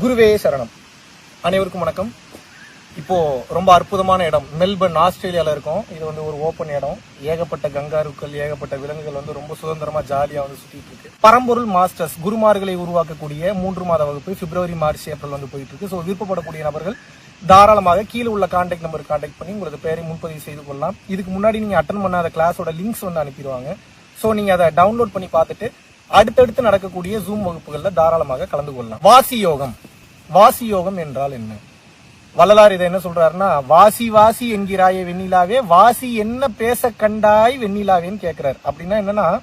குருவே சரணம். அனைவருக்கும் வணக்கம். இப்போ ரொம்ப அற்புதமான இடம். மெல்பர்ன் ஆஸ்திரேலியாவில் இருக்கோம். இது வந்து ஒரு ஓப்பன் இடம். ஏகப்பட்ட கங்காருக்கள் ஏகப்பட்ட விலங்குகள் வந்து ரொம்ப சுதந்திரமா ஜாலியா வந்து சுத்திட்டு இருக்கு. பரம்பொருள் மாஸ்டர்ஸ் குருமார்களை உருவாக்கக்கூடிய மூன்று மாத வகுப்பு பிப்ரவரி மார்ச் ஏப்ரல் வந்து போயிட்டு இருக்கு. ஸோ விருப்பப்படக்கூடிய நபர்கள் தாராளமாக கீழே உள்ள கான்டாக்ட் நம்பர் கான்டாக்ட் பண்ணி உங்களது பேரை முன்பதிவு செய்து கொள்ளலாம். இதுக்கு முன்னாடி நீங்க அட்டன் பண்ணாத கிளாஸோட லிங்க்ஸ் வந்து அனுப்பிடுவாங்க. ஸோ நீங்க அதை டவுன்லோட் பண்ணி பார்த்துட்டு அடுத்தடுத்து நடக்கக்கூடிய ஜூம் வகுப்புகளில் தாராளமாக கலந்து கொள்ளலாம். வாசி யோகம். வாசி யோகம் என்றால் என்ன? வள்ளலார் இதை என்ன சொல்றாருன்னா வாசி வாசி என்கிறாயே வெண்ணிலாவே வாசி என்ன பேச கண்டாய் வெண்ணிலாவேன்னு கேட்கிறார் அப்படின்னா என்னன்னா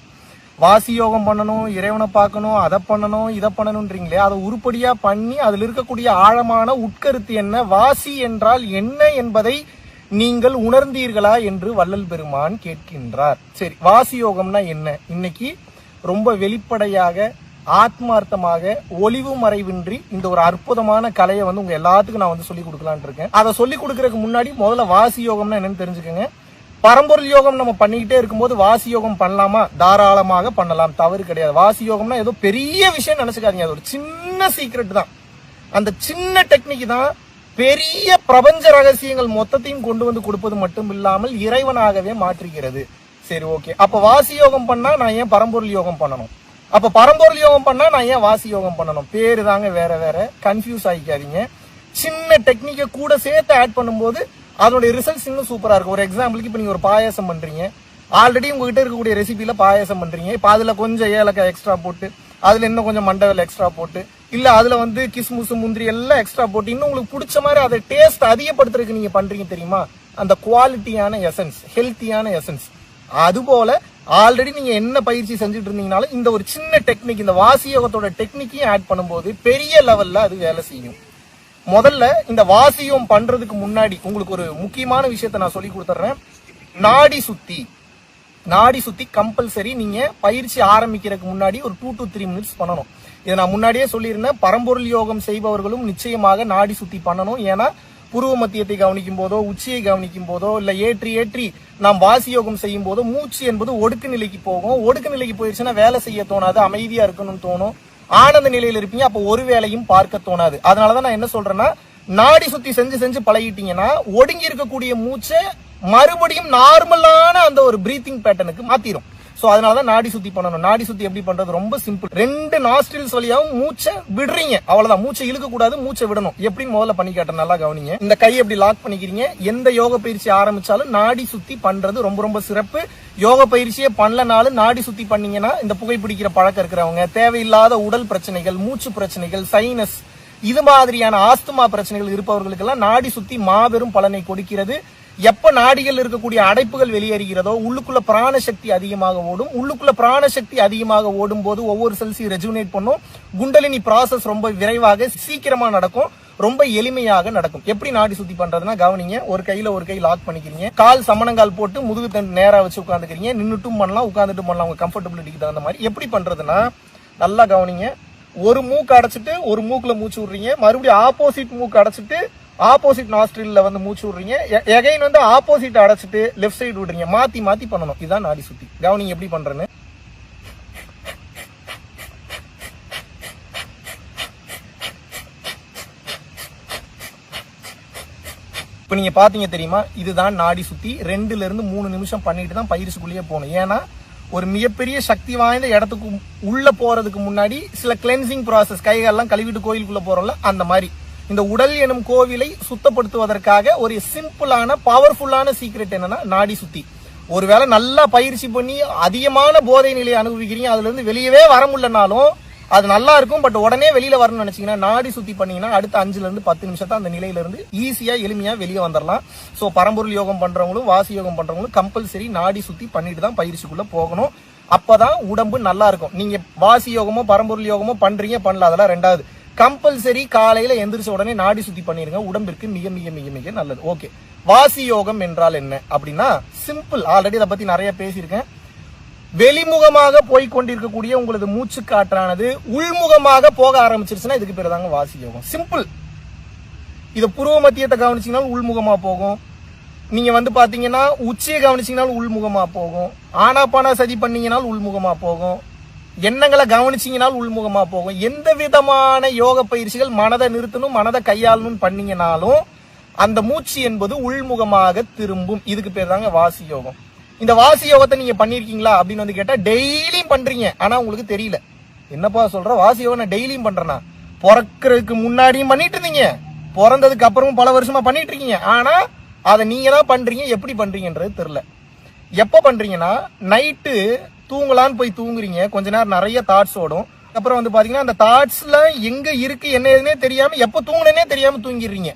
வாசி யோகம் பண்ணணும் இறைவனை பார்க்கணும் அதை பண்ணணும் இதை பண்ணணும்ன்றீங்களே அதை உருப்படியா பண்ணி அதில் இருக்கக்கூடிய ஆழமான உட்கருத்து என்ன? வாசி என்றால் என்ன என்பதை நீங்கள் உணர்ந்தீர்களா? என்று வள்ளல் பெருமான் கேட்கின்றார். சரி வாசி யோகம்னா என்ன? இன்னைக்கு ரொம்ப வெளிப்படையாக ஆத்மார்த்தமாக ஒளிவு மறைவின்றி இந்த ஒரு அற்புதமான கலையை வந்து உங்க எல்லாத்துக்கும் நான் வந்து சொல்லி கொடுக்கலான் இருக்கேன். அதை சொல்லி கொடுக்கறதுக்கு முன்னாடி முதல்ல வாசி யோகம்னா என்னன்னு தெரிஞ்சுக்கோங்க. பரம்பொருள் யோகம் நம்ம பண்ணிக்கிட்டே இருக்கும்போது வாசி யோகம் பண்ணலாமா? தாராளமாக பண்ணலாம். தவறு கிடையாது. வாசி யோகம்னா ஏதோ பெரிய விஷயம் நினைச்சுக்காதீங்க. அது ஒரு சின்ன சீக்ரெட் தான். அந்த சின்ன டெக்னிக் தான் பெரிய பிரபஞ்ச ரகசியங்கள் மொத்தத்தையும் கொண்டு வந்து கொடுப்பது மட்டும் இல்லாமல் இறைவனாகவே மாற்றுகிறது. சரி ஓகே அப்ப வாசி யோகம் பண்ணா நான் ஏன் பரம்பொருள் யோகம் பண்ணணும்? அப்ப பரம்பொருள் யோகம் பண்ணா நான் ஏன் வாசி யோகம் பண்ணணும்? பேரு தாங்க வேற வேற. கன்ஃபியூஸ் ஆகிக்காதீங்க சின்ன டெக்னிக்கை கூட சேர்த்து ஆட் பண்ணும்போது அதனுடைய ரிசல்ட்ஸ் இன்னும் சூப்பராக இருக்கும். ஒரு எக்ஸாம்பிளுக்கு இப்போ நீங்கள் ஒரு பாயாசம் பண்ணுறீங்க ஆல்ரெடி உங்ககிட்ட இருக்கக்கூடிய ரெசிபியில் பாயாசம் பண்ணுறீங்க இப்போ அதில் கொஞ்சம் ஏலக்காய் எக்ஸ்ட்ரா போட்டு அதில் இன்னும் கொஞ்சம் மண்டவில் எக்ஸ்ட்ரா போட்டு இல்லை அதில் வந்து கிஸ்முஸ் முந்திரி எல்லாம் எக்ஸ்ட்ரா போட்டு இன்னும் உங்களுக்கு பிடிச்ச மாதிரி அதை டேஸ்ட் அதிகப்படுத்துறதுக்கு நீங்கள் பண்ணுறீங்க தெரியுமா? அந்த குவாலிட்டியான எசன்ஸ் ஹெல்த்தியான எசன்ஸ் அதுபோல ஆல்ரெடி நீங்க என்ன பயிற்சி செஞ்சுட்டு இருந்தீங்கனாலும் இந்த ஒரு சின்ன டெக்னிக் இந்த வாசியோகத்தோட டெக்னிக்கையும் ஆட் பண்ணும்போது பெரிய லெவல்ல அது வேலை செய்யும். முதல்ல இந்த வாசியம் பண்றதுக்கு முன்னாடி உங்களுக்கு ஒரு முக்கியமான விஷயத்தை நான் சொல்லி கொடுத்துட்றேன் நாடி சுத்தி. நாடி சுத்தி கம்பல்சரி நீங்க பயிற்சி ஆரம்பிக்கிறதுக்கு முன்னாடி ஒரு டூ டு த்ரீ மினிட்ஸ் பண்ணணும். இதை நான் முன்னாடியே சொல்லியிருந்தேன். பரம்பொருள் யோகம் செய்பவர்களும் நிச்சயமாக நாடி சுத்தி பண்ணணும். ஏன்னா புருவ மத்தியத்தை கவனிக்கும் போதோ உச்சியை கவனிக்கும் போதோ இல்ல ஏற்றி ஏற்றி நாம் வாசி யோகம் செய்யும் போதோ மூச்சு என்பது ஒடுக்கு நிலைக்கு போகும். ஒடுக்கு நிலைக்கு போயிடுச்சுன்னா வேலை செய்ய தோணாது அமைதியா இருக்கணும்னு தோணும். ஆனந்த நிலையில இருப்பீங்க அப்போ ஒரு வேலையும் பார்க்க தோணாது. அதனாலதான் நான் என்ன சொல்றேன்னா நாடி சுத்தி செஞ்சு செஞ்சு பழகிட்டீங்கன்னா ஒடுங்கி இருக்கக்கூடிய மூச்சை மறுபடியும் நார்மலான அந்த ஒரு பிரீத்திங் பேட்டர்னுக்கு மாத்திரும். ஸோ அதனால தான் நாடி சுத்தி பண்ணணும். நாடி சுத்தி எப்படி பண்றது? ரொம்ப சிம்பிள் ரெண்டு நாஸ்டில்ஸ் வழியாகவும் மூச்சை விடுறீங்க. அவ்வளவுதான். மூச்சை இழுக்க கூடாது மூச்சை விடணும். எப்படின்னு முதல்ல பண்ணி கேட்டேன் நல்லா கவனிங்க. இந்த கையை எப்படி லாக் பண்ணிக்கிறீங்க? எந்த யோக பயிற்சி ஆரம்பிச்சாலும் நாடி சுத்தி பண்றது ரொம்ப ரொம்ப சிறப்பு. யோக பயிற்சியே பண்ணலனாலும் நாடி சுத்தி பண்ணீங்கன்னா இந்த புகைப்பிடிக்கிற பழக்கம் இருக்கிறவங்க தேவையில்லாத உடல் பிரச்சனைகள் மூச்சு பிரச்சனைகள் சைனஸ் இது மாதிரியான ஆஸ்துமா பிரச்சனைகள் இருப்பவர்களுக்கெல்லாம் நாடி சுத்தி மாபெரும் பலனை கொடுக்கிறது. எப்ப நாடிகள் இருக்கக்கூடிய அடைப்புகள் வெளியேறுகிறதோ உள்ளுக்குள்ள பிராணசக்தி அதிகமாக ஓடும். உள்ளுக்குள்ள பிராணசக்தி அதிகமாக ஓடும் போது ஒவ்வொரு செல்சி ரெஜுனேட் பண்ணும். குண்டலினி ப்ராசஸ் ரொம்ப விரைவாக சீக்கிரமா நடக்கும். ரொம்ப எளிமையாக நடக்கும். எப்படி நாடி சுத்தி பண்றதுன்னா கவனிங்க. ஒரு கையில ஒரு கை லாக் பண்ணிக்கிறீங்க. கால் சமணங்கால் போட்டு முதுகு தண்டு நேரா வச்சு உட்காந்துக்கிறீங்க நின்றுட்டும் பண்ணலாம் உட்காந்துட்டும் பண்ணலாம். உங்க கம்ஃபர்டபிலிட்டிக்கு தகுந்த மாதிரி. எப்படி பண்றதுன்னா நல்லா கவனிங்க. ஒரு மூக்கு அடைச்சிட்டு ஒரு மூக்குல மூச்சு விடுறீங்க. மறுபடியும் ஆப்போசிட் மூக்கு அடைச்சிட்டு ஆப்போசிட் நாஸ்ட்ரில்ல வந்து மூச்சு விடுறீங்க. எகைன் வந்து ஆப்போசிட் அடைச்சிட்டு லெஃப்ட் சைடு விடுறீங்க. மாத்தி மாத்தி பண்ணணும். இதுதான் நாடி சுத்தி. கவனிங்க எப்படி பண்றேன்னு. இப்போ நீங்கள் பார்த்தீங்க தெரியுமா? இதுதான் நாடி சுற்றி ரெண்டுலேருந்து மூணு நிமிஷம் பண்ணிட்டு தான் பயிற்சிக்குள்ளேயே போகணும். ஏன்னா ஒரு மிகப்பெரிய சக்தி வாய்ந்த இடத்துக்கு உள்ளே போகிறதுக்கு முன்னாடி சில கிளென்சிங் ப்ராசஸ் கைகாலெல்லாம் கழுவிட்டு கோயிலுக்குள்ளே போகிறோம்ல அந்த மாதிரி. இந்த உடல் எனும் கோவிலை சுத்தப்படுத்துவதற்காக ஒரு சிம்பிளான பவர்ஃபுல்லான சீக்ரெட் என்னன்னா நாடி சுத்தி. ஒருவேளை நல்லா பயிற்சி பண்ணி அதிகமான போதை நிலையை அனுபவிக்கிறீங்க அதுல இருந்து வெளியவே வர முடியலனாலும் அது நல்லா இருக்கும் பட் உடனே வெளியில வரணும்னு நினைச்சீங்கன்னா நாடி சுத்தி பண்ணீங்கன்னா அடுத்த அஞ்சுல இருந்து பத்து நிமிஷத்தை அந்த நிலையில இருந்து ஈஸியா எளிமையா வெளியே வந்துடலாம் சோ பரம்பொருள் யோகம் பண்றவங்களும் வாசி யோகம் பண்றவங்களும் கம்பல்சரி நாடி சுத்தி பண்ணிட்டு தான் பயிற்சிக்குள்ள போகணும். அப்பதான் உடம்பு நல்லா இருக்கும். நீங்க வாசி யோகமோ பரம்பொருள் யோகமோ பண்றீங்க பண்ணல அதெல்லாம் ரெண்டாவது. கம்பல்சரி காலையில எந்திரிச்ச உடனே நாடி சுத்தி பண்ணிருங்க. உடம்பிற்கு மிக மிக மிக மிக நல்லது. ஓகே வாசி யோகம் என்றால் என்ன அப்படின்னா சிம்பிள் ஆல்ரெடி இதை பத்தி நிறைய பேசியிருக்கேன். வெளிமுகமாக போய் கொண்டிருக்கக்கூடிய உங்களது மூச்சு காற்றானது உள்முகமாக போக ஆரம்பிச்சிருச்சுன்னா இதுக்கு பேர் தாங்க வாசி யோகம். சிம்பிள் இதை புருவ மத்தியத்தை கவனிச்சிங்கனாலும் உள்முகமாக போகும். நீங்க வந்து பாத்தீங்கன்னா உச்சியை கவனிச்சிங்கனாலும் உள்முகமா போகும். ஆனாப்பானா சதி பண்ணீங்கனாலும் உள்முகமா போகும். எண்ணங்களை கவனிச்சீங்கனாலும் உள்முகமா போகும். எந்த விதமான யோக பயிற்சிகள் மனதை நிறுத்தணும் மனதை கையாளணும் பண்ணீங்கனாலும் அந்த மூச்சு என்பது உள்முகமாக திரும்பும். இதுக்கு பேர் தாங்க வாசி யோகம். இந்த வாசி யோகத்தை நீங்க பண்ணிருக்கீங்களா அப்படின்னு வந்து கேட்டா டெய்லியும் பண்றீங்க. ஆனா உங்களுக்கு தெரியல. என்னப்பா சொல்ற? வாசி யோகம் நான் டெய்லியும் பண்றேனா? பிறக்கிறதுக்கு முன்னாடியும் பண்ணிட்டு இருந்தீங்க. பிறந்ததுக்கு அப்புறமும் பல வருஷமா பண்ணிட்டு இருக்கீங்க. ஆனா அதை நீங்க தான் பண்றீங்க. எப்படி பண்றீங்கன்றது தெரியல. எப்போ பண்றீங்கன்னா நைட்டு தூங்கலான்னு போய் தூங்குறீங்க. கொஞ்ச நேரம் நிறைய தாட்ஸ் ஓடும். அப்புறம் வந்து பார்த்தீங்கன்னா அந்த தாட்ஸ்ல எங்கே இருக்குது என்ன எதுனே தெரியாமல் எப்போ தூங்கினே தெரியாமல் தூங்கிடுறீங்க.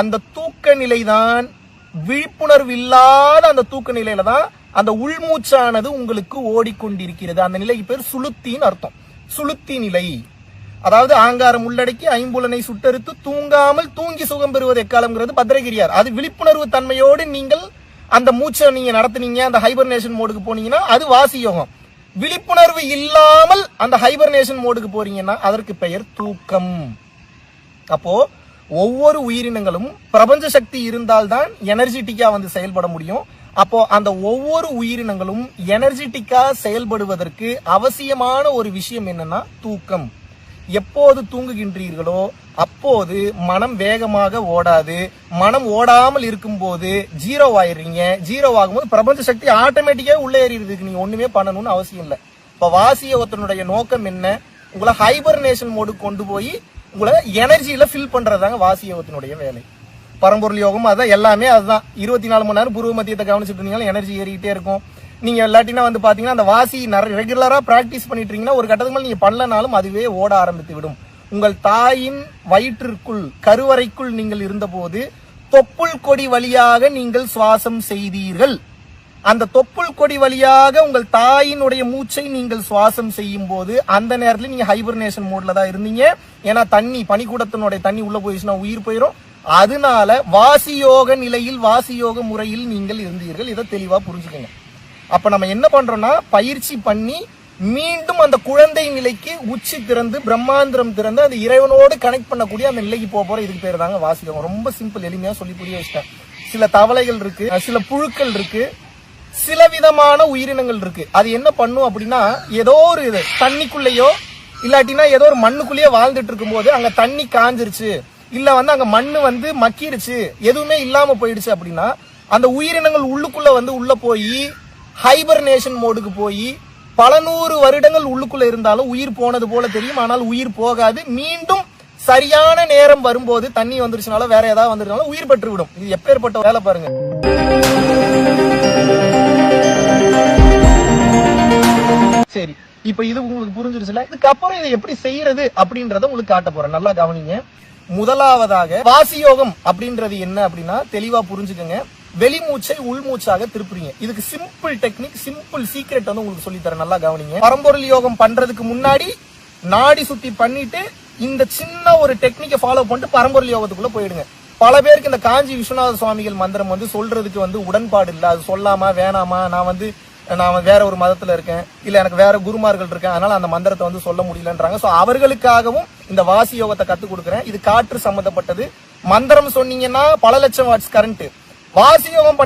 அந்த தூக்க நிலை தான் விழிப்புணர்வு இல்லாத அந்த தூக்க நிலையில தான் அந்த உள்மூச்சானது உங்களுக்கு ஓடிக்கொண்டிருக்கிறது. அந்த நிலைக்கு பேர் சுளுத்தின்னு அர்த்தம். சுளுத்தி நிலை. அதாவது ஆங்காரம் உள்ளடக்கி ஐம்புலனை சுட்டறுத்து தூங்காமல் தூங்கி சுகம் பெறுவது எக்காலம்ங்கிறது பத்ரகிரியார். அது விழிப்புணர்வு தன்மையோடு நீங்கள் அந்த மூச்சை நீங்க நடத்துனீங்க அந்த ஹைபர்னேஷன் மோடுக்கு போனீங்கன்னா அது வாசி யோகம் விழிப்புணர்வு இல்லாமல் அந்த ஹைபர்னேஷன் மோடுக்கு போறீங்கன்னா அதற்கு பெயர் தூக்கம். அப்போ ஒவ்வொரு உயிரினங்களும் பிரபஞ்ச சக்தி இருந்தால்தான் எனர்ஜிட்டிக்கா வந்து செயல்பட முடியும். அப்போ அந்த ஒவ்வொரு உயிரினங்களும் எனர்ஜிட்டிக்கா செயல்படுவதற்கு அவசியமான ஒரு விஷயம் என்னன்னா தூக்கம். எப்போது தூங்குகின்றீர்களோ அப்போது மனம் வேகமாக ஓடாது. மனம் ஓடாமல் இருக்கும்போது ஜீரோ ஆயிடுறீங்க. ஜீரோ ஆகும்போது பிரபஞ்ச சக்தி ஆட்டோமேட்டிக்கா உள்ளே ஏறிடுறதுக்கு நீங்க ஒண்ணுமே பண்ணணும்னு அவசியம் இல்லை. இப்ப ஒருத்தனுடைய நோக்கம் என்ன? உங்களை ஹைபர்னேஷன் மோடு கொண்டு போய் உங்களை எனர்ஜியில ஃபில் பண்றதாங்க வாசியோகத்தினுடைய வேலை. பரம்பொருள் யோகம் அதான் எல்லாமே அதுதான். இருபத்தி நாலு மணி நேரம் பூர்வ மத்தியத்தை கவனிச்சுட்டு இருந்தீங்கன்னா எனர்ஜி ஏறிக்கிட்டே இருக்கும். நீங்க இல்லாட்டினா வந்து பாத்தீங்கன்னா அந்த வாசி ரெகுலரா பிராக்டிஸ் பண்ணிட்டு இருக்கீங்கன்னா ஒரு கட்டத்துக்கு மேல நீங்க பண்ணலனாலும் அதுவே ஓட ஆரம்பித்து விடும். உங்கள் தாயின் வயிற்றிற்குள் கருவறைக்குள் நீங்கள் இருந்தபோது தொப்புள் கொடி வழியாக நீங்கள் சுவாசம் செய்தீர்கள். அந்த தொப்புள் கொடி வழியாக உங்கள் தாயினுடைய மூச்சை நீங்கள் சுவாசம் செய்யும் போது அந்த நேரத்தில் நீங்க ஹைபர்னேஷன் மோட்ல தான் இருந்தீங்க. ஏன்னா தண்ணி பனிக்கூடத்தினுடைய தண்ணி உள்ள போயிடுச்சுன்னா உயிர் போயிடும் அதனால வாசியோக நிலையில் வாசியோக முறையில் நீங்கள் இருந்தீர்கள். இதை தெளிவா புரிஞ்சுக்கோங்க. அப்ப நம்ம என்ன பண்றோம்னா பயிற்சி பண்ணி மீண்டும் அந்த குழந்தை நிலைக்கு உச்சி திறந்து பிரம்மாந்திரம் திறந்து அந்த இறைவனோடு கனெக்ட் பண்ணக்கூடிய அந்த நிலைக்கு போக போற இதுக்கு பேர் தாங்க வாசியோகம் ரொம்ப சிம்பிள் எளிமையா சொல்லி புரிய வச்சிட்டேன் சில தவளைகள் இருக்கு சில புழுக்கள் இருக்கு சில விதமான உயிரினங்கள் இருக்கு. அது என்ன பண்ணும் அப்படின்னா ஏதோ ஒரு இது தண்ணிக்குள்ளேயோ இல்லாட்டினா ஏதோ ஒரு மண்ணுக்குள்ளேயே வாழ்ந்துட்டு இருக்கும்போது அங்க தண்ணி காஞ்சிருச்சு. இல்ல வந்து அங்க மண்ணு வந்து மக்கிருச்சு. எதுவுமே இல்லாம போயிடுச்சு அப்படின்னா அந்த உயிரினங்கள் உள்ளுக்குள்ள வந்து உள்ள போய் ஹைபர்னேஷன் மோடுக்கு போய் பல நூறு வருடங்கள் உள்ளுக்குள்ள இருந்தாலும் உயிர் போனது போல தெரியும். ஆனால் உயிர் போகாது. மீண்டும் சரியான நேரம் வரும்போது தண்ணி வந்துருச்சுனால வேற ஏதாவது வந்துருச்சுனாலும் உயிர் பெற்று விடும் இது எப்பேற்பட்ட வேலை பாருங்க. சரி இப்ப இது உங்களுக்கு புரிஞ்சிருச்சுல? இதுக்கப்புறம் இதை எப்படி செய்யறது அப்படின்றத உங்களுக்கு காட்ட போறேன். நல்லா கவனிங்க. முதலாவதாக வாசியோகம் அப்படின்றது என்ன அப்படின்னா தெளிவா புரிஞ்சுக்கங்க. வெளிமூச்சை உள்மூச்சாக திருப்புறீங்க. இதுக்கு சிம்பிள் டெக்னிக் சிம்பிள் சீக்ரெட் வந்து உங்களுக்கு சொல்லி தரேன் நல்லா கவனிங்க. பரம்பொருள் யோகம் பண்றதுக்கு முன்னாடி நாடி சுத்தி பண்ணிட்டு இந்த சின்ன ஒரு டெக்னிக்கை ஃபாலோ பண்ணிட்டு பரம்பொருள் யோகத்துக்குள்ள போயிடுங்க. பல பேருக்கு இந்த காஞ்சி விஸ்வநாத சுவாமிகள் மந்திரம் வந்து சொல்றதுக்கு வந்து உடன்பாடு இல்லை. அது சொல்லாமா வேணாமா? நான் வந்து நான் வேற ஒரு மதத்துல இருக்கேன். இல்ல எனக்கு வேற குருமார்கள் இருக்கேன். அதனால அந்த மந்திரத்தை வந்து சொல்ல முடியலன்றாங்க. சோ அவர்களுக்காகவும் இந்த வாசி யோகத்தை கத்துக் கொடுக்குறேன். இது காற்று சம்பந்தப்பட்டது. மந்திரம் சொன்னீங்கன்னா பல லட்சம் வாட்ஸ் கரண்ட் வாசி யோகம்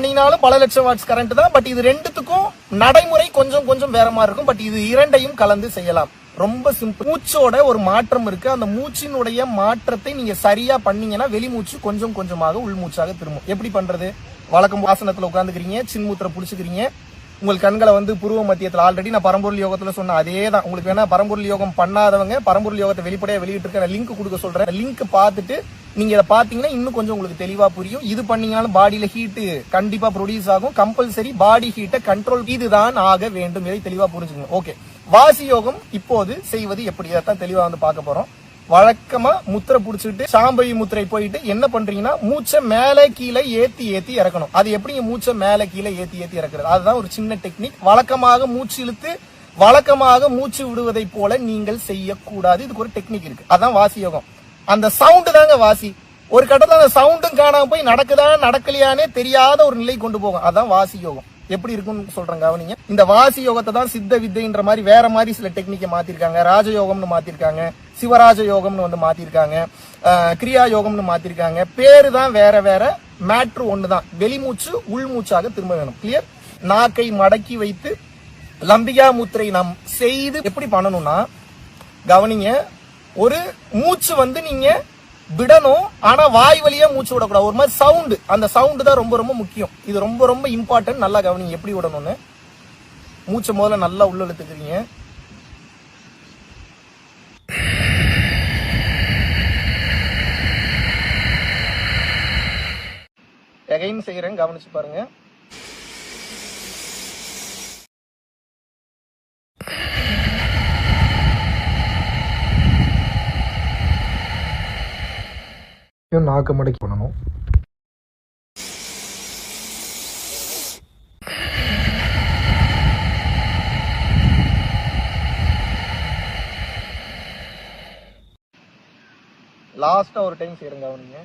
பல லட்சம் வாட்ஸ் கரண்ட் தான். பட் இது ரெண்டுத்துக்கும் நடைமுறை கொஞ்சம் கொஞ்சம் வேற மாதிரி இருக்கும். பட் இது இரண்டையும் கலந்து செய்யலாம். ரொம்ப சிம்பிள் மூச்சோட ஒரு மாற்றம் இருக்கு. அந்த மூச்சினுடைய மாற்றத்தை நீங்க சரியா பண்ணீங்கன்னா வெளிமூச்சு கொஞ்சம் கொஞ்சமாக உள்மூச்சாக திரும்பும். எப்படி பண்றது? வழக்கம் ஆசனத்துல உட்காந்துக்கிறீங்க சின்மூத்திர புடிச்சுக்கிறீங்க. உங்கள் கண்களை வந்து புருவ மத்தியத்தில் ஆல்ரெடி நான் பரம்பொருள் யோகத்தில் சொன்ன அதே தான் உங்களுக்கு வேணா பரம்பொருள் யோகம் பண்ணாதவங்க பரம்பொருள் யோகத்தை வெளிப்படையாக வெளியிட்டு இருக்க லிங்க் கொடுக்க சொல்றேன். லிங்க் பார்த்துட்டு நீங்க இதை பாத்தீங்கன்னா இன்னும் கொஞ்சம் உங்களுக்கு தெளிவா புரியும். இது பண்ணீங்கனாலும் பாடியில ஹீட்டு கண்டிப்பா ப்ரொடியூஸ் ஆகும். கம்பல்சரி பாடி ஹீட்டை கண்ட்ரோல் இதுதான் ஆக வேண்டும். இதை தெளிவா புரிஞ்சுக்கணும் ஓகே வாசி யோகம் இப்போது செய்வது எப்படி? இதைத்தான் தெளிவா வந்து பார்க்க போறோம். வழக்கமா முத்திரை புடிச்சுட்டு சாம்பை முத்திரை போயிட்டு என்ன பண்றீங்கன்னா மூச்சை மேலே கீழே ஏத்தி ஏத்தி இறக்கணும். அது எப்படிங்க மூச்சை மேலே கீழே ஏத்தி ஏத்தி இறக்குறது? அதுதான் ஒரு சின்ன டெக்னிக் வழக்கமாக மூச்சு இழுத்து வழக்கமாக மூச்சு விடுவதை போல நீங்கள் செய்யக்கூடாது. இதுக்கு ஒரு டெக்னிக் இருக்கு. அதான் வாசி யோகம். அந்த சவுண்டு தாங்க வாசி. ஒரு கட்டத்தில் அந்த சவுண்டும் காணாம போய் நடக்குதா நடக்கலையானே தெரியாத ஒரு நிலை கொண்டு போகும். அதான் வாசி யோகம். எப்படி இருக்கும்னு சொல்றேன் கவனிங்க. இந்த வாசி யோகத்தை தான் சித்த வித்தைன்ற மாதிரி வேற மாதிரி சில டெக்னிக்கை மாத்திருக்காங்க. ராஜயோகம்னு மாத்திருக்காங்க. சிவராஜ யோகம்னு வந்து மாத்திருக்காங்க. கிரியா யோகம்னு மாத்திருக்காங்க. பேரு தான் வேற வேற மேட்ரு ஒன்று தான் வெளிமூச்சு உள்மூச்சாக திரும்ப வேணும். கிளியர் நாக்கை மடக்கி வைத்து லம்பிகா முத்திரை நாம் செய்து எப்படி பண்ணணும்னா கவனிங்க ஒரு மூச்சு வந்து நீங்க விடணும் ஆனா வாய் வழியா மூச்சு விடக்கூடாது. ஒரு மாதிரி சவுண்டு அந்த சவுண்டு தான் ரொம்ப ரொம்ப முக்கியம். இது ரொம்ப ரொம்ப இம்பார்ட்டன்ட் நல்லா கவனிங்க எப்படி விடணும்னு. மூச்சை முதல்ல நல்லா உள்ள இழுத்துக்கிறீங்க. எகைன் செய்யறேன் கவனிச்சு பாருங்க. நாக்கு மடக்கி பண்ணணும் லாஸ்டா ஒரு டைம் செய்யறேங்க கவனிங்க.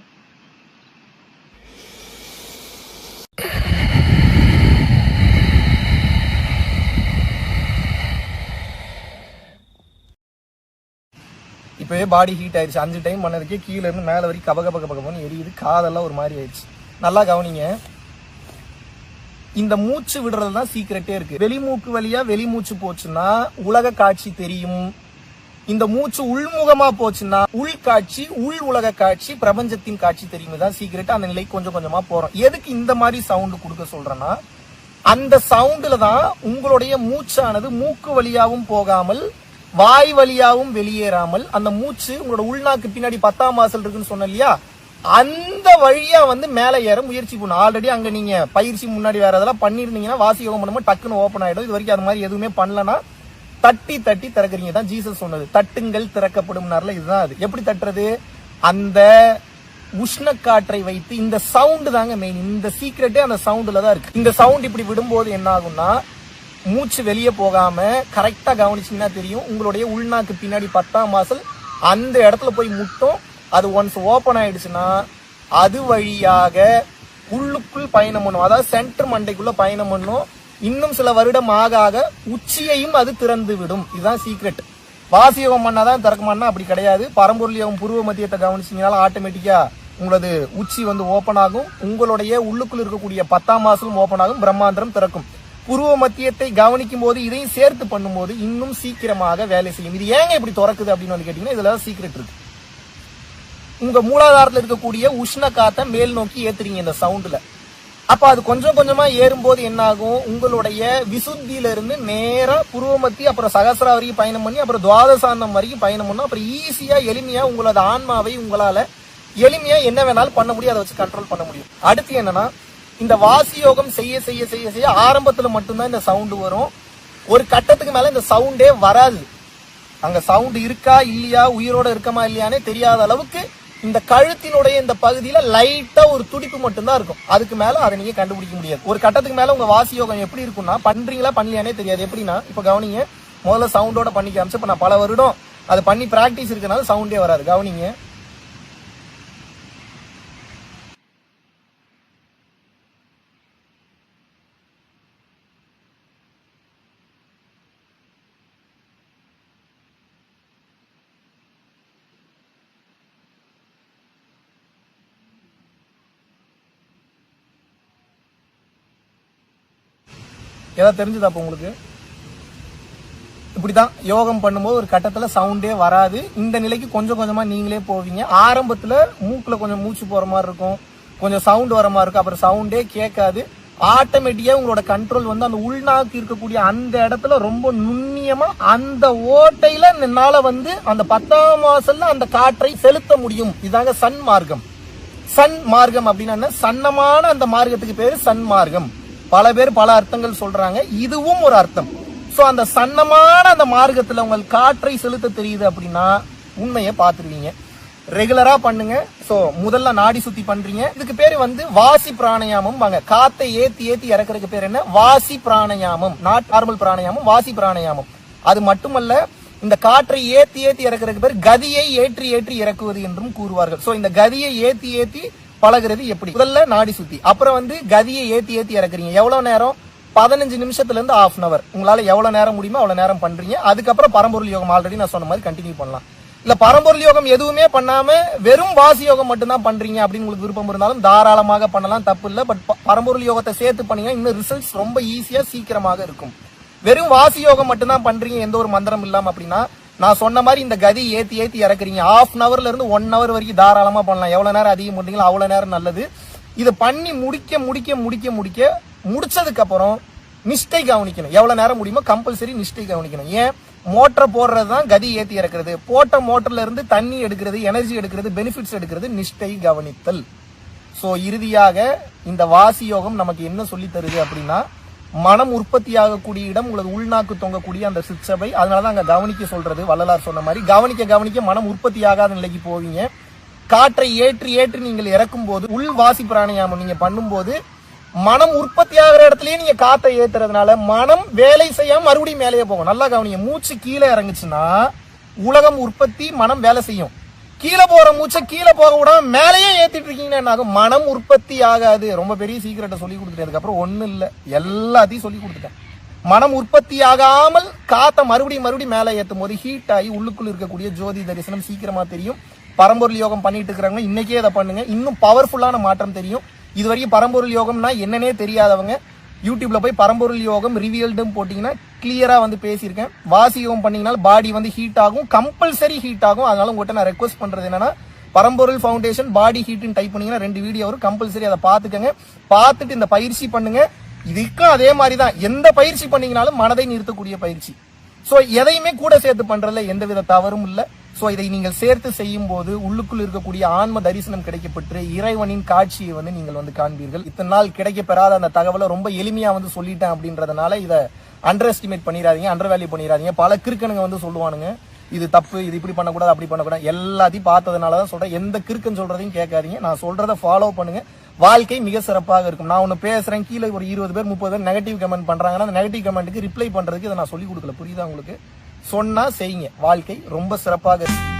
இப்போவே பாடி ஹீட் ஆயிடுச்சு. அஞ்சு டைம் பண்ணதுக்கே கீழே இருந்து மேலே வரைக்கும் கப கப கப எரியுது. காதெல்லாம் ஒரு மாதிரி ஆயிடுச்சு. நல்லா கவனிங்க. இந்த மூச்சு விடுறது தான் சீக்கிரட்டே இருக்கு. வெளிமூக்கு வழியா வெளிமூச்சு போச்சுன்னா உலக காட்சி தெரியும். இந்த மூச்சு உள்முகமா போச்சுன்னா உள் காட்சி உள் உலக காட்சி பிரபஞ்சத்தின் காட்சி தெரியும் தான் சீக்கிரட் அந்த நிலைக்கு கொஞ்சம் கொஞ்சமா போறோம். எதுக்கு இந்த மாதிரி சவுண்டு கொடுக்க சொல்றேன்னா அந்த சவுண்டுல தான் உங்களுடைய மூச்சானது மூக்கு வழியாவும் போகாமல் வாய் வழியாகவும் வெளியேறாமல் அந்த மூச்சு உங்களோட உள்நாக்கு பின்னாடி பத்தாம் வாசல் இருக்குன்னு சொன்ன இல்லையா? அந்த வழியா வந்து மேலே ஏற முயற்சி பண்ணும் ஆல்ரெடி அங்க நீங்க பயிற்சி முன்னாடி வேற அதெல்லாம் பண்ணிருந்தீங்கன்னா வாசி யோகம் பண்ணும்போது டக்குன்னு ஓப்பன் ஆயிடும். இது வரைக்கும் அது மாதிரி எதுவுமே பண்ணலன்னா தட்டி தட்டி திறக்கிறீங்க. தான் ஜீசஸ் சொன்னது. தட்டுங்கள் திறக்கப்படும் இதுதான் அது. எப்படி தட்டுறது? அந்த உஷ்ண காற்றை வைத்து இந்த சவுண்டு தாங்க மெயின் இந்த சீக்ரெட்டே அந்த சவுண்டில் தான் இருக்கு. இந்த சவுண்ட் இப்படி விடும்போது என்ன ஆகும்னா மூச்சு வெளியே போகாம கரெக்டா கவனிச்சிங்கன்னா தெரியும். உங்களுடைய உள்நாக்கு பின்னாடி பத்தாம் மாசல் அந்த இடத்துல போய் முட்டும். அது ஒன்ஸ் ஓபன் ஆயிடுச்சுன்னா அது வழியாக உள்ளுக்குள் பயணம் பண்ணும். அதாவது சென்டர் மண்டைக்குள்ள பயணம் பண்ணும். இன்னும் சில வருடம் ஆக ஆக உச்சியையும் அது திறந்து விடும். இதுதான் சீக்ரெட் வாசியோகம் பண்ணாதான் திறக்குமான்னா அப்படி கிடையாது. பரம்பொருள் யோகம் புருவ மத்தியத்தை கவனிச்சிங்கனால ஆட்டோமேட்டிக்கா உங்களது உச்சி வந்து ஓபன் ஆகும். உங்களுடைய உள்ளுக்குள் இருக்கக்கூடிய பத்தாம் மாசமும் ஓபன் ஆகும். பிரம்மாந்திரம் திறக்கும். புருவ மத்தியத்தை கவனிக்கும் போது இதையும் சேர்த்து பண்ணும்போது இன்னும் சீக்கிரமாக வேலை செய்யும். இது ஏங்க இப்படி திறக்குது அப்படின்னு வந்து கேட்டீங்கன்னா இதுல சீக்ரெட் இருக்கு. உங்க மூலாதாரத்தில் இருக்கக்கூடிய உஷ்ண காத்தை மேல் நோக்கி ஏத்துறீங்க இந்த சவுண்ட்ல அப்ப அது கொஞ்சம் கொஞ்சமா ஏறும்போது என்ன ஆகும் உங்களுடைய விசுத்தியில இருந்து நேரா புருவமத்தி அப்புறம் சகசரா வரைக்கும் பயணம் பண்ணி அப்புறம் துவாதசாந்தம் வரைக்கும் பயணம் பண்ணும் அப்புறம் ஈஸியா எளிமையா உங்களோட ஆன்மாவை உங்களால எளிமையா என்ன வேணாலும் பண்ண முடியும். அதை வச்சு கண்ட்ரோல் பண்ண முடியும். அடுத்து என்னன்னா இந்த வாசி யோகம் செய்ய செய்ய செய்ய செய்ய ஆரம்பத்தில் மட்டும்தான் இந்த சவுண்டு வரும். ஒரு கட்டத்துக்கு மேலே இந்த சவுண்டே வராது. அங்கே சவுண்டு இருக்கா இல்லையா உயிரோட இருக்கமா இல்லையானே தெரியாத அளவுக்கு இந்த கழுத்தினுடைய இந்த பகுதியில் லைட்டாக ஒரு துடிப்பு மட்டும்தான் இருக்கும். அதுக்கு மேலே அதை நீங்கள் கண்டுபிடிக்க முடியாது. ஒரு கட்டத்துக்கு மேலே உங்கள் வாசி யோகம் எப்படி இருக்கும்னா பண்ணுறீங்களா பண்ணலையானே தெரியாது. எப்படின்னா இப்போ கவனிங்க முதல்ல சவுண்டோட பண்ணி காமிச்சு இப்போ நான் பல வருடம் அது பண்ணி ப்ராக்டிஸ் இருக்கனால சவுண்டே வராது. கவனிங்க. ஏதாவது தெரிஞ்சுதா அப்போ உங்களுக்கு? இப்படிதான் யோகம் பண்ணும்போது ஒரு கட்டத்துல சவுண்டே வராது. இந்த நிலைக்கு கொஞ்சம் கொஞ்சமா நீங்களே போவீங்க. ஆரம்பத்துல மூக்குல கொஞ்சம் மூச்சு போற மாதிரி இருக்கும். கொஞ்சம் சவுண்ட் வர மாதிரி இருக்கும். அப்புறம் சவுண்டே கேட்காது. ஆட்டோமேட்டிக்கா உங்களோட கண்ட்ரோல் வந்து அந்த உள்நாக்கு இருக்கக்கூடிய அந்த இடத்துல ரொம்ப நுண்ணியமா அந்த ஓட்டையில என்னால வந்து அந்த பத்தாம் மாசல்ல அந்த காற்றை செலுத்த முடியும். இதாங்க சன் மார்க்கம் சன் மார்க்கம் அப்படின்னா சன்னமான அந்த மார்க்கத்துக்கு பேரு சன் மார்க்கம் பல பேர் பல அர்த்தங்கள் சொல்றாங்க. இதுவும் ஒரு அர்த்தம். ஸோ அந்த சன்னமான அந்த மார்க்கத்தில் உங்கள் காற்றை செலுத்த தெரியுது அப்படின்னா உண்மையை பார்த்துருவீங்க. ரெகுலரா பண்ணுங்க. ஸோ முதல்ல நாடி சுத்தி பண்றீங்க. இதுக்கு பேர் வந்து வாசி பிராணயாமம் வாங்க. காத்தை ஏத்தி ஏத்தி இறக்குறதுக்கு பேர் என்ன? வாசி பிராணயாமம். நாட் நார்மல் பிராணயாமம் வாசி பிராணயாமம். அது மட்டுமல்ல இந்த காற்றை ஏத்தி ஏத்தி இறக்குறதுக்கு பேர் கதியை ஏற்றி ஏற்றி இறக்குவது என்றும் கூறுவார்கள். ஸோ இந்த கதியை ஏத்தி ஏத்தி பழகுறது எப்படி? முதல்ல நாடி சுத்தி. அப்புறம் வந்து கதியை ஏத்தி ஏத்தி இறக்குறீங்க. எவ்வளவு நேரம்? பதினஞ்சு நிமிஷத்துல இருந்து ஆஃப் அன் அவர் உங்களால எவ்வளவு நேரம் முடியுமோ அவ்வளவு நேரம் பண்றீங்க. அதுக்கப்புறம் பரம்பொருள் யோகம். ஆல்ரெடி நான் சொன்ன மாதிரி கண்டினியூ பண்ணலாம். இல்ல பரம்பொருள் யோகம் எதுவுமே பண்ணாம வெறும் வாசி யோகம் மட்டும்தான் பண்றீங்க அப்படின்னு உங்களுக்கு விருப்பம் இருந்தாலும் தாராளமாக பண்ணலாம். தப்பு இல்லை. பட் பரம்பொருள் யோகத்தை சேர்த்து பண்ணீங்கன்னா இன்னும் ரிசல்ட்ஸ் ரொம்ப ஈஸியா சீக்கிரமாக இருக்கும். வெறும் வாசி யோகம் மட்டும்தான் பண்றீங்க. எந்த ஒரு மந்திரம் இல்லாம அப்படின்னா நான் சொன்ன மாதிரி இந்த கதி ஏற்றி ஏற்றி இறக்குறீங்க. ஹாஃப் அன் ஹவர்ல இருந்து ஒன் ஹவர் வரைக்கும் தாராளமாக பண்ணலாம். எவ்வளோ நேரம் அதிகம் பண்றீங்களோ அவ்வளோ நேரம் நல்லது. இதை பண்ணி முடிக்க முடிக்க முடிக்க முடிக்க முடிச்சதுக்கப்புறம் மிஸ்டேக் கவனிக்கணும். எவ்வளோ நேரம் முடியுமோ கம்பல்சரி மிஸ்டேக் கவனிக்கணும். ஏன்? மோட்டரை போடுறது தான் கதி ஏற்றி இறக்குறது. போட்ட மோட்டர்ல இருந்து தண்ணி எடுக்கிறது எனர்ஜி எடுக்கிறது பெனிஃபிட்ஸ் எடுக்கிறது நிஷ்டை கவனித்தல். ஸோ இறுதியாக இந்த வாசி யோகம் நமக்கு என்ன சொல்லி தருது அப்படின்னா மனம் உற்பத்தியாகக்கூடிய இடம் உங்களது உள்நாக்கு தொங்கக்கூடிய அந்த சிற்சபை. அதனாலதான் அங்கே கவனிக்க சொல்றது வள்ளலார் சொன்ன மாதிரி. கவனிக்க கவனிக்க மனம் உற்பத்தியாகாத நிலைக்கு போவீங்க. காற்றை ஏற்றி ஏற்றி நீங்கள் இறக்கும் போது உள் வாசி பிராணாயாமம் நீங்க பண்ணும்போது மனம் உற்பத்தி ஆகிற இடத்துலயே நீங்க காத்தை ஏத்துறதுனால மனம் வேலை செய்யாம மறுபடியும் மேலேயே போகும். நல்லா கவனிங்க. மூச்சு கீழே இறங்குச்சுன்னா உலகம் உற்பத்தி மனம் வேலை செய்யும். கீழே போற மூச்சை கீழே போக விடாம மேலேயே ஏத்திட்டு இருக்கீங்கன்னா என்ன ஆகும் மனம் உற்பத்தி ஆகாது. ரொம்ப பெரிய சீக்கிரட்டை சொல்லி கொடுத்துட்டேன். அதுக்கப்புறம் ஒன்றும் இல்லை. எல்லாத்தையும் சொல்லி கொடுத்துட்டேன். மனம் உற்பத்தி ஆகாமல் காத்த மறுபடியும் மறுபடியும் மேலே ஏற்றும் போது ஹீட் ஆகி உள்ளுக்குள் இருக்கக்கூடிய ஜோதி தரிசனம் சீக்கிரமா தெரியும். பரம்பொருள் யோகம் பண்ணிட்டு இருக்கிறவங்க இன்னைக்கே அதை பண்ணுங்க. இன்னும் பவர்ஃபுல்லான மாற்றம் தெரியும். இது வரைக்கும் பரம்பொருள் யோகம்னா என்னன்னே தெரியாதவங்க. யூடியூப்ல போய் பரம்பொருள் யோகம் ரிவியல்டும் போட்டீங்கன்னா கிளியரா வந்து பேசியிருக்கேன். வாசி யோகம் பண்ணீங்கன்னா பாடி வந்து ஹீட் ஆகும். கம்பல்சரி ஹீட் ஆகும். அதனால உங்கள்கிட்ட நான் ரெக்வஸ்ட் பண்றது என்னன்னா பரம்பொருள் ஃபவுண்டேஷன் பாடி ஹீட்னு டைப் பண்ணீங்கன்னா ரெண்டு வீடியோ வரும். கம்பல்சரி அதை பார்த்துக்கங்க. பார்த்துட்டு இந்த பயிற்சி பண்ணுங்க. இதுக்கும் அதே மாதிரி தான் எந்த பயிற்சி பண்ணீங்கனாலும் மனதை நிறுத்தக்கூடிய பயிற்சி. ஸோ எதையுமே கூட சேர்த்து பண்றதுல எந்தவித தவறும் இல்லை. ஸோ இதை நீங்கள் சேர்த்து செய்யும் போது உள்ளுக்குள் இருக்கக்கூடிய ஆன்ம தரிசனம் கிடைக்கப்பட்டு இறைவனின் காட்சியை வந்து நீங்கள் வந்து காண்பீர்கள். இத்தனை நாள் கிடைக்கப்பெறாத அந்த தகவலை ரொம்ப எளிமையாக வந்து சொல்லிட்டேன் அப்படின்றதுனால இதை அண்டர் எஸ்டிமேட் பண்ணிடாதீங்க அண்டர் வேல்யூ பண்ணிடாதீங்க. பல கிறுக்கனுங்க வந்து சொல்லுவானுங்க இது தப்பு இது இப்படி பண்ணக்கூடாது அப்படி பண்ணக்கூடாது. எல்லாத்தையும் பார்த்ததுனால தான் சொல்கிறேன் எந்த கிறுக்கன் சொல்கிறதையும் கேட்காதீங்க. நான் சொல்கிறத ஃபாலோ பண்ணுங்க. வாழ்க்கை மிக சிறப்பாக இருக்கும். நான் ஒன்று பேசுகிறேன் கீழே ஒரு இருபது பேர் முப்பது பேர் நெகட்டிவ் கமெண்ட் பண்ணுறாங்கன்னா அந்த நெகட்டிவ் கமெண்ட்டுக்கு ரிப்ளை பண்ணுறதுக்கு இதை நான் சொல்லிக் கொடுக்கல. புரியுதா உங்களுக்கு? சொன்னா செய்யுங்க. வாழ்க்கை ரொம்ப சிறப்பாக இருக்கும்